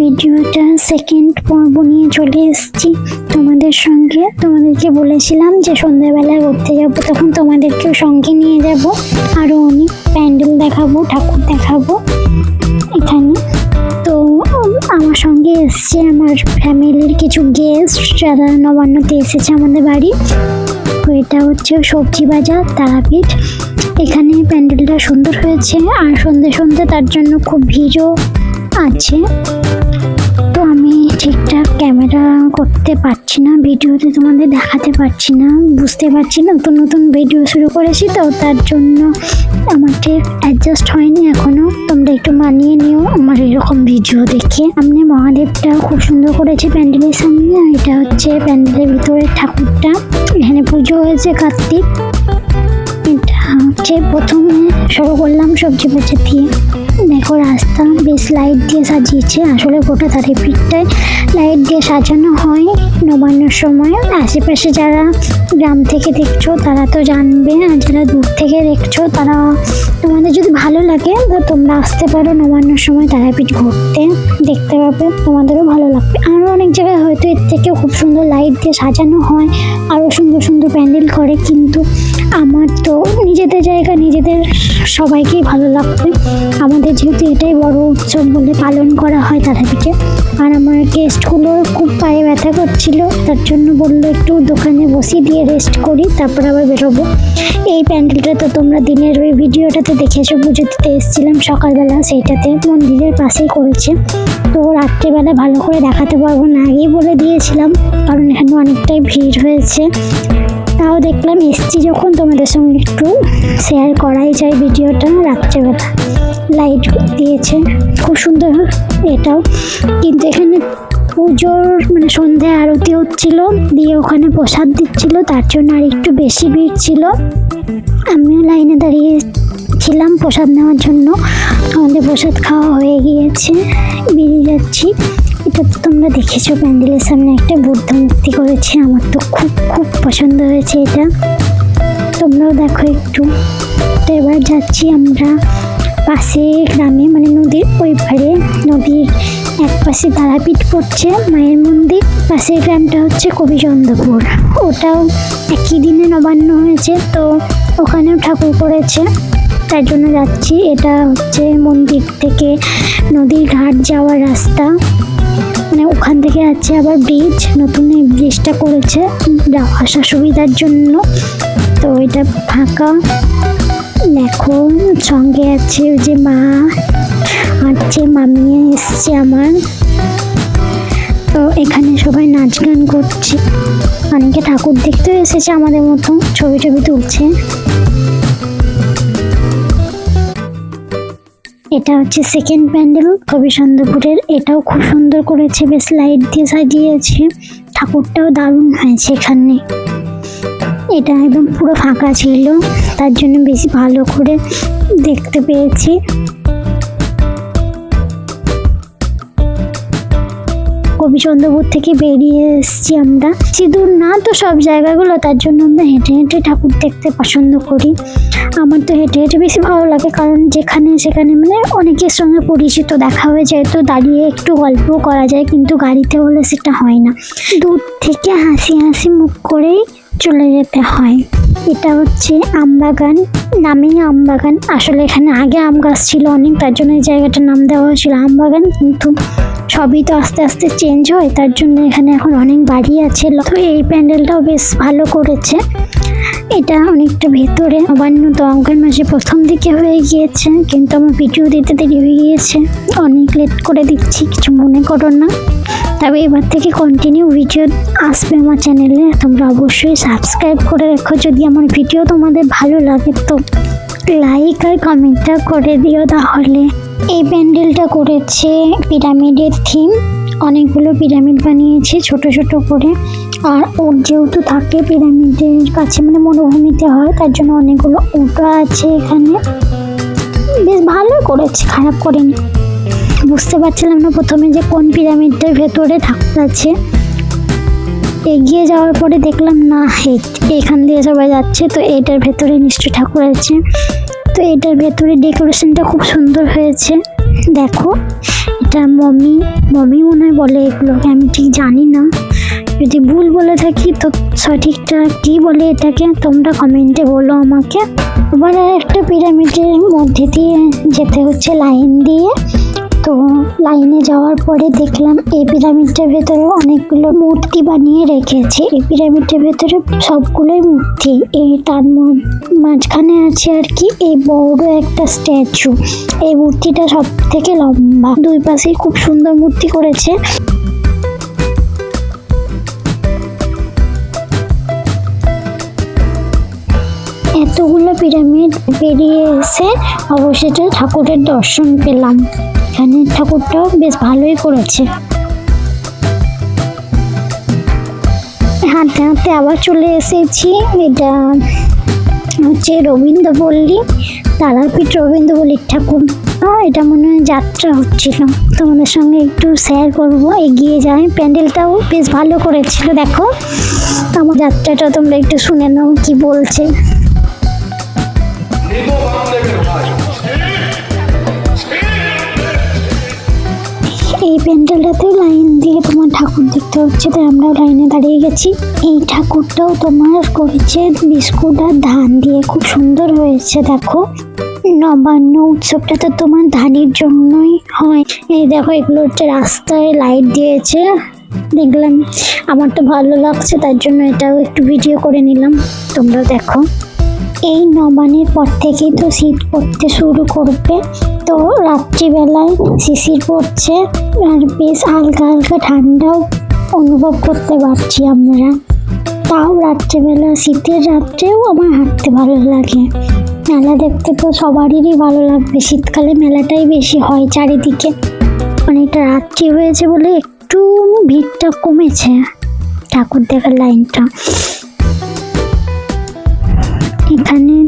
ভিডিওটা সেকেন্ড পর্ব নিয়ে চলে এসেছি তোমাদের সঙ্গে। তোমাদেরকে বলেছিলাম যে সন্ধ্যাবেলায় ঘুরতে যাব, তখন তোমাদেরকেও সঙ্গে নিয়ে যাব। আরও অনেক প্যান্ডেল দেখাবো, ঠাকুর দেখাবো এখানে। তো আমার সঙ্গে এসছে আমার ফ্যামিলির কিছু গেস্ট যারা নবান্নতে এসেছে আমাদের বাড়ি। তো এটা হচ্ছে সবজি বাজার, তারাপীঠ। এখানে প্যান্ডেলটা সুন্দর হয়েছে, আর সন্ধে সন্ধ্যে তার জন্য খুব ভিড়ও আছে। তো আমি ঠিকঠাক ক্যামেরা করতে পারছি না, ভিডিওতে তোমাদের দেখাতে পারছি না, বুঝতে পারছি না। নতুন নতুন ভিডিও শুরু করেছি তো, তার জন্য আমার ঠিক অ্যাডজাস্ট হয়নি এখনও। তোমরা একটু মানিয়ে নিও আমার এরকম ভিডিও দেখে। সামনে মহাদেবটা খুব সুন্দর করেছে প্যান্ডেলের সামনে এটা হচ্ছে প্যান্ডেলের ভিতরে ঠাকুরটা। এখানে পুজো হয়েছে কার্তিক। এটা হচ্ছে প্রথমে শুরু করলাম সবজি বাজার দিয়ে। দেখো রাস্তা বেশ লাইট দিয়ে সাজিয়েছে। আসলে গোটা তারিপীঠটায় লাইট দিয়ে সাজানো হয় নবান্নর সময়। আশেপাশে যারা গ্রাম থেকে দেখছ, তারা তো জানবে, আর যারা দূর থেকে দেখছ, তারা তোমাদের যদি ভালো লাগে, তো তোমরা আসতে পারো নবান্নর সময় তারাপীঠ ঘুরতে। দেখতে পাবে, তোমাদেরও ভালো লাগবে। আরও অনেক জায়গায় হয়তো এর থেকেও খুব সুন্দর লাইট দিয়ে সাজানো হয় আরও সুন্দর সুন্দর প্যান্ডেল করে, কিন্তু আমার তো নিজেদের জায়গা, নিজেদের সবাইকেই ভালো লাগবে। আমাদের যেহেতু এটাই বড় উৎসব বলে পালন করা হয় তারাপীঠে আর আমার গেস্টগুলো খুব পায়ে ব্যথা করছিল, তার জন্য বলল একটু দোকানে বসিয়ে দিয়ে রেস্ট করি, তারপর আবার বেরোবো। এই প্যান্ডেলটা তো তোমরা দিনের ওই ভিডিওটাতে দেখেছ পুজো দিতে এসেছিলাম সকালবেলা, সেইটাতে মন্দিরের পাশেই করেছে। তো রাত্রেবেলা ভালো করে দেখাতে পারব না আগেই বলে দিয়েছিলাম, কারণ এখানে অনেকটাই ভিড় হয়েছে। তাও দেখলাম এসছি যখন তোমাদের সঙ্গে একটু শেয়ার করাই যায় ভিডিওটা, রাত্রেবেলা লাইট দিয়েছে। খুব সুন্দর এটাও। কিন্তু এখানে পুজোর মানে সন্ধ্যে আরতি হচ্ছিল, দিয়ে ওখানে প্রসাদ দিচ্ছিল, তার জন্য আর একটু বেশি ভিড় ছিল। আমিও লাইনে দাঁড়িয়ে ছিলাম প্রসাদ নেওয়ার জন্য। আমাদের প্রসাদ খাওয়া হয়ে গিয়েছে, বেরিয়ে যাচ্ছি। তো তোমরা দেখেছ প্যান্ডেলের সামনে একটা বুদ্ধ মূর্তি করেছে। আমার তো খুব খুব পছন্দ হয়েছে এটা। তোমরাও দেখো একটু। তো এবার যাচ্ছি আমরা পাশে গ্রামে মানে নদীর ওই পারে নদীর এক পাশে তারাপীঠ পড়ছে, মায়ের মন্দির। পাশের গ্রামটা হচ্ছে কবিচন্দ্রপুর। ওটাও একই দিনে নবান্ন হয়েছে, তো ওখানেও ঠাকুর করেছে তার জন্য যাচ্ছি। এটা হচ্ছে মন্দির থেকে নদীর ঘাট যাওয়ার রাস্তা। মানে ওখান থেকে আছে আবার ব্রিজ নতুন এই ব্রিজটা করেছে। আসার সুবিধার জন্য। তো এটা ফাঁকা। দেখো, সঙ্গে আছে যে মা যে মামি এসছে আমার। তো এখানে সবাই নাচ গান করছে। অনেকে ঠাকুর দেখতেও এসেছে আমাদের মতো, ছবি ছবি তুলছে। এটা হচ্ছে সেকেন্ড প্যান্ডেল কবি চন্দ্রপুরের। এটাও খুব সুন্দর করেছে, বেশ লাইট দিয়ে সাজিয়েছে। ঠাকুরটাও দারুণ হয়েছে এখানে। এটা একদম পুরো ফাঁকা ছিল, তার জন্য বেশি ভালো করে দেখতে পেয়েছি। কবিচন্দ্রপুর থেকে বেরিয়ে এসেছি আমরা। সিঁদুর না তো সব জায়গাগুলো, তার জন্য আমরা হেঁটে হেঁটে ঠাকুর দেখতে পছন্দ করি। আমার তো হেঁটে হেঁটে বেশি ভালো লাগে, কারণ যেখানে সেখানে মানে অনেকের সঙ্গে পরিচিত দেখা হয়ে যায়, তো দাঁড়িয়ে একটু গল্প করা যায়, কিন্তু গাড়িতে হলে সেটা হয় না। দূর থেকে হাসি হাসি মুখ করেই চলে যেতে হয়। এটা হচ্ছে আমবাগান নামেই আমবাগান আসলে এখানে আগে আম গাছ ছিল অনেক, তার জন্য এই জায়গাটার নাম দেওয়া হয়েছিল আমবাগান কিন্তু সবই তো আস্তে আস্তে চেঞ্জ হয়, তার জন্য এখানে এখন অনেক বাড়ি আছে। তো এই প্যান্ডেলটাও বেশ ভালো করেছে। এটা অনেকটা ভেতরে। নবান্ন তো অঙ্কের মাসে প্রথম দিকে হয়ে গিয়েছে, কিন্তু আমার ভিডিও দিতে দেরি হয়ে গিয়েছে। অনেক লেট করে দিচ্ছি, কিছু মনে করো না। তবে এবার থেকে কন্টিনিউ ভিডিও আসবে আমার চ্যানেলে তোমরা অবশ্যই সাবস্ক্রাইব করে রেখো। যদি আমার ভিডিও তোমাদের ভালো লাগে তো লাইক আর কমেন্টটা করে দিও তাহলে। এই প্যান্ডেলটা করেছে পিরামিডের থিম অনেকগুলো পিরামিড বানিয়েছে ছোট ছোট করে। আর ওর যেহেতু থাকে পিরামিডের কাছে মানে মরুভূমিতে হয়, তার জন্য অনেকগুলো ওটা আছে এখানে। বেশ ভালো করেছে, খারাপ করেনি। বুঝতে পারছিলাম না প্রথমে যে কোন পিরামিডটার ভেতরে ঠাকুর আছে। এগিয়ে যাওয়ার পরে দেখলাম, না এখান দিয়ে সবাই যাচ্ছে। তো এটার ভেতরে নিশ্চয়ই ঠাকুর আছে। তো এটার ভেতরে ডেকোরেশনটা খুব সুন্দর হয়েছে। দেখো, এটা মমি মমি মনে হয় বলে এগুলোকে, আমি ঠিক জানি না। যদি ভুল বলে থাকি, তো সঠিকটা কি বলে এটাকে, তোমরা কমেন্টে বলো আমাকে। আবার একটা পিরামিডের মধ্যে দিয়ে যেতে হচ্ছে লাইন দিয়ে। তো লাইনে যাওয়ার পরে দেখলাম এই পিরামিডটার ভেতরে অনেকগুলো মূর্তি বানিয়ে রেখেছে। এই পিরামিডটার ভেতরে সবগুলোই মূর্তি। এই তার মাঝখানে আছে আর কি, এই বড় একটা স্ট্যাচু। এই মূর্তিটা সব থেকে লম্বা। দুই পাশেই খুব সুন্দর মূর্তি করেছে। এতগুলো পিরামিড পেরিয়ে এসে অবশেষে ঠাকুরের দর্শন পেলাম। এখানে ঠাকুরটাও বেশ ভালোই করেছে। হাঁটতে হাঁটতে আবার চলে এসেছি, এটা হচ্ছে রবীন্দ্রপল্লী তারাপীঠ রবীন্দ্রপল্লীর ঠাকুর। এটা মনে হয় যাত্রা হচ্ছিল। তোমাদের সঙ্গে একটু শেয়ার করব, এগিয়ে যাই। প্যান্ডেলটাও বেশ ভালো করেছিল, দেখো। আমার যাত্রাটা তোমরা একটু শুনে নাও কি বলছে। প্যান্ডেলটাতেও লাইন দিয়ে তোমার ঠাকুর দেখতে হচ্ছে, তাই আমরাও লাইনে দাঁড়িয়ে গেছি। এই ঠাকুরটাও তোমার করেছে বিস্কুট আর ধান দিয়ে, খুব সুন্দর হয়েছে, দেখো। নবান্ন উৎসবটা তো তোমার ধানের জন্যই হয়। এই দেখো, এগুলো হচ্ছে রাস্তায় লাইট দিয়েছে। দেখলাম, আমার তো ভালো লাগছে, তার জন্য এটাও একটু ভিডিও করে নিলাম। তোমরা দেখো। এই নবানের পর থেকেই তো শীত পড়তে শুরু করবে। তো রাত্রিবেলায় শিশির পড়ছে আর বেশ হালকা হালকা ঠান্ডাও অনুভব করতে পারছি আমরা। তাও রাত্রিবেলা শীতের রাত্রেও আমার হাঁটতে ভালো লাগে। মেলা দেখতে তো সবারই ভালো লাগবে। শীতকালে মেলাটাই বেশি হয় চারিদিকে। অনেকটা রাত্রি হয়েছে বলে একটু ভিড়টা কমেছে। ঠাকুর দেখার লাইনটা।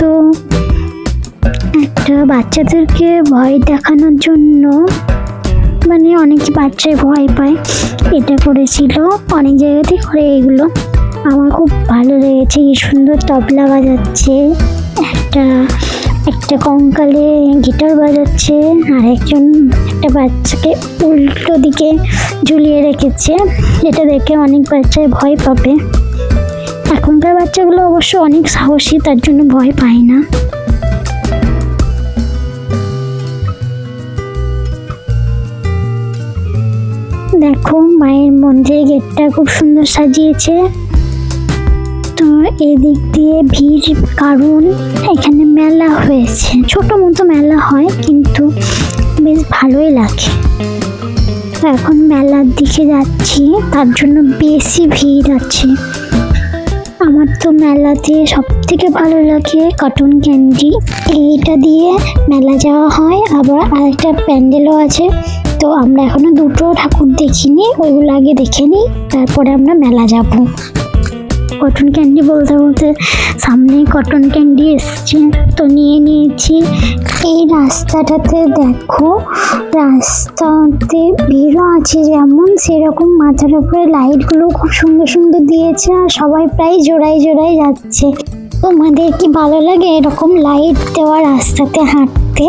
তো একটা বাচ্চাদেরকে ভয় দেখানোর জন্য মানে অনেক বাচ্চাই ভয় পায়। এটা করেছিল, অনেক জায়গাতেই করে এগুলো। আমার খুব ভালো লেগেছে, কি সুন্দর তবলা বাজাচ্ছে। একটা একটা কঙ্কালে গিটার বাজাচ্ছে, আর একজন একটা বাচ্চাকে উল্টো দিকে ঝুলিয়ে রেখেছে। যেটা দেখে অনেক বাচ্চাই ভয় পাবে। এখনকার বাচ্চাগুলো অবশ্য অনেক সাহসী, তার জন্য ভয় পায় না। দেখো, মায়ের মন্দিরের গেটটা খুব সুন্দর সাজিয়েছে। তো এদিক দিয়ে ভিড় কারণ এখানে মেলা হয়েছে। ছোট মতো মেলা হয়, কিন্তু বেশ ভালোই লাগে। এখন মেলার দিকে যাচ্ছি, তার জন্য বেশি ভিড় আছে। আমার তো মেলাতে সব থেকে ভালো লাগে কটন ক্যান্ডি এইটা দিয়ে মেলা যাওয়া হয়। আবার আরেকটা প্যান্ডেলও আছে। তো আমরা এখনও দুটো ঠাকুর দেখিনি, ওইগুলো আগে দেখে নিই, তারপরে আমরা মেলা যাব। কটন ক্যান্ডি বলতে বলতে সামনেই কটন ক্যান্ডি এসছে। তো নিয়ে নিয়েছি। এই রাস্তাটাতে দেখো, রাস্তাতে ভিড়ও আছে যেমন, সেরকম মাথার উপরে লাইটগুলো খুব সুন্দর সুন্দর দিয়েছে আর সবাই প্রায় জোড়ায় জোড়ায় যাচ্ছে। তোমাদের কি ভালো লাগে এরকম লাইট দেওয়া রাস্তাতে হাঁটতে?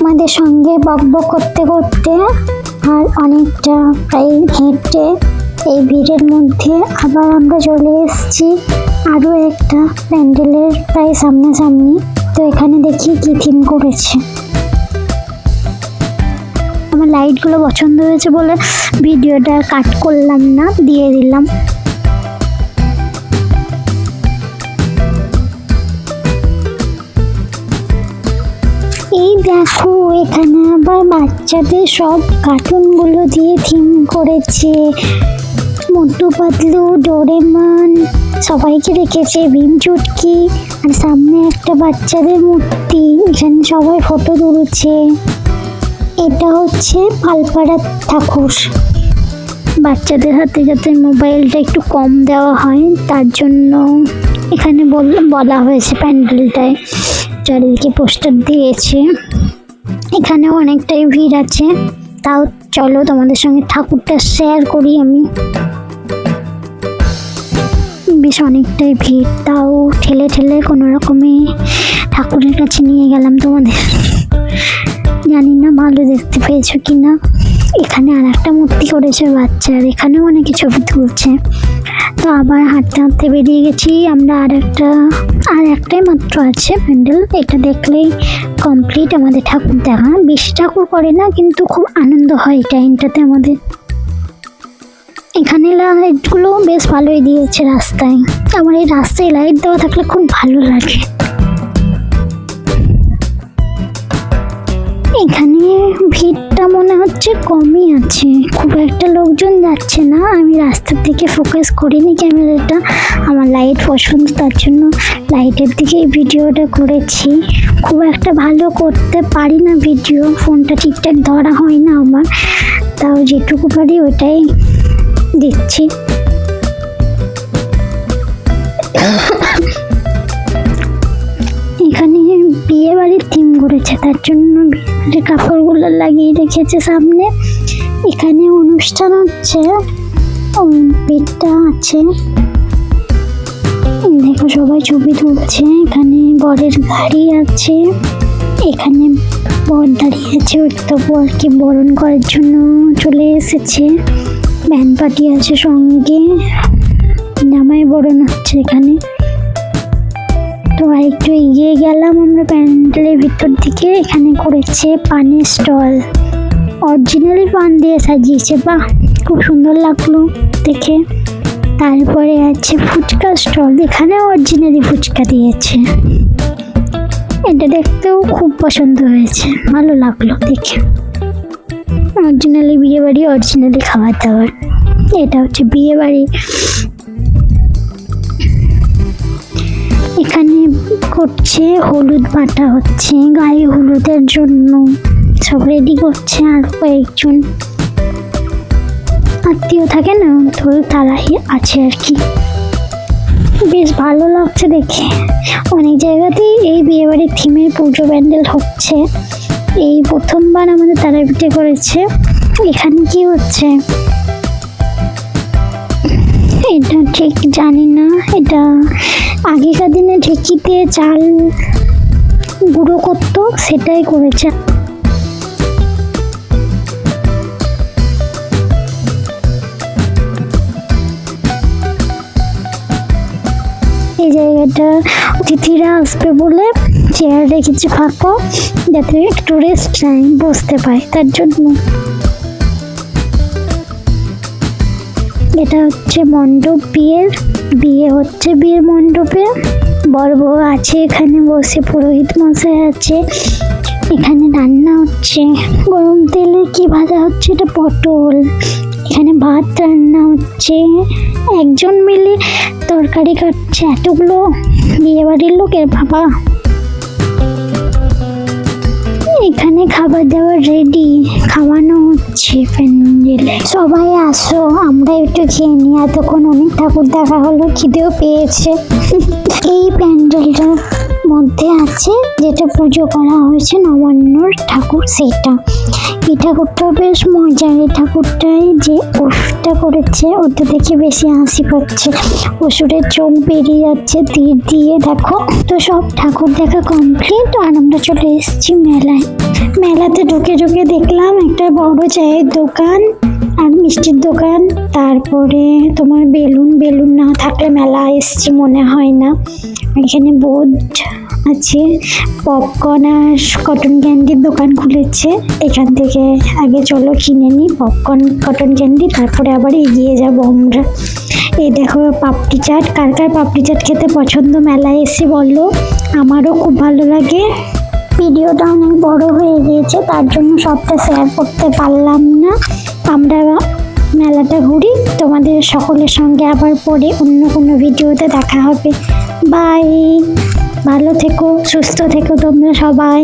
আমাদের সঙ্গে বক বক করতে করতে আর অনেকটা প্রায় হেঁটে এই ভিড়ের মধ্যে আবার আমরা চলে এসেছি। আরও একটা প্যান্ডেলের প্রায় সামনাসামনি। তো এখানে দেখি কি থিম করেছে। আমার লাইটগুলো পছন্দ হয়েছে বলে ভিডিওটা কাট করলাম না, দিয়ে দিলাম। দেখো, এখানে আবার বাচ্চাদের সব কার্টুনগুলো দিয়ে থিম করেছে। মোটু পাতলু, ডোরেমন, সবাইকে রেখেছে ভীম চুটকি, আর সামনে একটা বাচ্চাদের মূর্তি, এখানে সবাই ফটো তুলছে। এটা হচ্ছে পালপাড়ার ঠাকুর। বাচ্চাদের হাতে যাতে মোবাইলটা একটু কম দেওয়া হয়, তার জন্য এখানে বল- বলা হয়েছে প্যান্ডেলটায়। চারিদিকে পোস্টার দিয়েছে। এখানেও অনেকটাই ভিড় আছে। তাও চলো তোমাদের সঙ্গে ঠাকুরটা শেয়ার করি আমি। বেশ অনেকটাই ভিড়। তাও ঠেলে ঠেলে কোনো রকমে ঠাকুরের কাছে নিয়ে গেলাম তোমাদের। জানি না ভালো দেখতে পেয়েছ কি না এখানে আর একটা মূর্তি করেছে বাচ্চার, এখানেও অনেকে ছবি তুলছে। তো আবার হাঁটতে হাঁটতে বেরিয়ে গেছি, আমরা আর একটা, আর একটাই মাত্র আছে প্যান্ডেল। এটা দেখলেই কমপ্লিট আমাদের ঠাকুর দেখা। বেশি ঠাকুর করে না, কিন্তু খুব আনন্দ হয় এই টাইমটাতে আমাদের। এখানে লাইটগুলো বেশ ভালোই দিয়েছে রাস্তায়। আমার এই রাস্তায় লাইট দেওয়া থাকলে খুব ভালো লাগে। কমই আছে। খুব একটা লোকজন যাচ্ছে না। আমি রাস্তার দিকে ফোকাস করিনি ক্যামেরাটা। আমার লাইট পছন্দ, তার জন্য লাইটের দিকে ভিডিওটা করেছি। খুব একটা ভালো করতে পারি না ভিডিও ফোনটা ঠিকঠাক ধরা হয় না আমার। তাও যেটুকু পারি ওটাই দিচ্ছি। তার জন্য কাপড়গুলো লাগিয়ে রেখেছে সামনে, এখানে অনুষ্ঠান হচ্ছে। বেডটা আছে। দেখো সবাই ছবি তুলছে। এখানে বরের গাড়ি আছে। এখানে বর দাঁড়িয়ে আছে। তো বরকে বরণ করার জন্য চলে এসেছে। ব্যান্ড পার্টি আছে সঙ্গে। জামাই বরণ হচ্ছে এখানে। তো আর একটু এগিয়ে গেলাম, আমরা প্যান্ডেলের ভিতর দিকে। এখানে করেছে পানের স্টল। অরিজিনালি পান দিয়ে সাজিয়েছে, বাহ! খুব সুন্দর লাগল দেখে। তারপরে আছে ফুচকা স্টল, এখানে অরিজিনালি ফুচকা দিয়েছে। এটা দেখতেও খুব পছন্দ হয়েছে, ভালো লাগল দেখে। অরিজিনালি বিয়ে বাড়ি অরিজিনালি খাবার দাবার। এটা হচ্ছে বিয়ে বাড়ি এখানে করছে হলুদ বাটা হচ্ছে, গায়ে হলুদের জন্য। সব রেডি করছে আর কয়েকজন আত্মীয় থাকে না, তো তারাই আছে আর কি। বেশ ভালো লাগছে দেখে। অনেক জায়গাতেই এই বিয়েবাড়ির থিমের পুজো প্যান্ডেল হচ্ছে। এই প্রথমবার আমাদের তারাপীঠে করেছে। এখানে কি হচ্ছে? এটা ঠিক জানি না। এটা আগেকার দিনে ঢেকিতে চাল গুঁড়ো করতো, সেটাই করেছে। এই জায়গাটা অতিথিরা আসবে বলে চেয়ার রেখেছে ফাঁকা, যাতে একটু রেস্ট নেয়, বসতে পায়, তার জন্য। এটা হচ্ছে মণ্ডপ বিয়ের বিয়ে হচ্ছে বিয়ের মণ্ডপে। বড় বউ আছে এখানে, বসে পুরোহিত মশাই আছে। এখানে রান্না হচ্ছে, গরম তেলে কি ভাজা হচ্ছে এটা পটল। এখানে ভাত রান্না হচ্ছে, একজন মিলে তরকারি কাটছে এতগুলো বিয়ে বাড়ির লোকের বাবা। এখানে খাবার দাবার রেডি খাওয়ানো হচ্ছে সবাই আসো, আমরা একটু খেয়ে নিই। এতক্ষণ অনেক ঠাকুর দেখা হলো, খিদেও পেয়েছে। এই প্যান্ডেলটার মধ্যে আছে, যেটা পুজো করা হয়েছে নবান্নর ঠাকুর, সেটা। এই ঠাকুরটা বেশ মজার। এই ঠাকুরটাই যে ওষুধটা করেছে, ওটা দেখে বেশি হাসি পাচ্ছে। অসুরের চোখ বেরিয়ে যাচ্ছে তীর দিয়ে, দেখো। তো সব ঠাকুর দেখা কমপ্লিট আর আমরা চলে এসেছি মেলায়। মেলাতে ঢুকে ঢুকে দেখলাম একটা বড় চায়ের দোকান আর মিষ্টির দোকান। তারপরে তোমার বেলুন বেলুন না থাকলে মেলা এসছি মনে হয় না। এখানে বোর্ড আছে, পপকর্ন আর কটন ক্যান্ডির দোকান খুলেছে। এখান থেকে আগে চলো কিনে নিই পপকর্ন কটন ক্যান্ডি তারপরে আবার এগিয়ে যাব আমরা। এই দেখো পাপড়ি চাট, কার কার পাপড়ি চাট খেতে পছন্দ? মেলায় এসে বলল আমারও খুব ভালো লাগে। ভিডিওটা অনেক বড় হয়ে গিয়েছে, তার জন্য সবটা শেয়ার করতে পারলাম না। আমরা মেলাটা ঘুরি, তোমাদের সকলের সঙ্গে আবার পরে অন্য কোনো ভিডিওতে দেখা হবে। বাই ভালো থেকো, সুস্থ থেকো তোমরা সবাই।